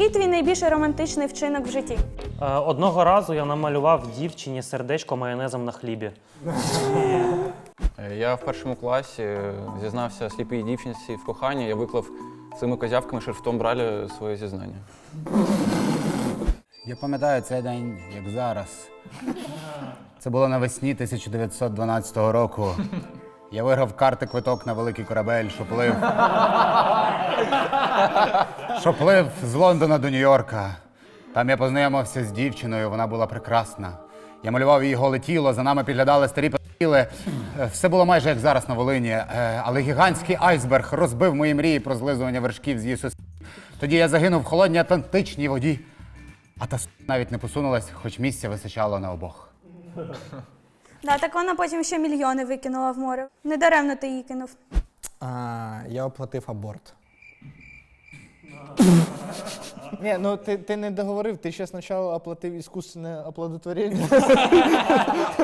Який твій найбільш романтичний вчинок в житті? Е, Одного разу я намалював дівчині сердечко майонезом на хлібі. Е, Я в першому класі е, зізнався сліпій дівчинці в коханні. Я виклав цими козявками шрифтом бралі своє зізнання. Я пам'ятаю цей день, як зараз. Це було навесні 1912 року. Я виграв карти квиток на великий корабель, що плив. Що плив з Лондона до Нью-Йорка. Там я познайомився з дівчиною, вона була прекрасна. Я малював її голе тіло, за нами підглядали старі пили. Все було майже як зараз на Волині. Е, Але гігантський айсберг розбив мої мрії про злизування вершків з її сусід. Тоді я загинув в холодній Атлантичній воді. А та навіть не посунулась, хоч місця височало на обох. Да, так вона потім ще мільйони викинула в море. Недаремно ти її кинув. А, я оплатив аборт. Ні, ну ти, ти не договорив, ти ще спочатку оплатив іскусне оплодотворення.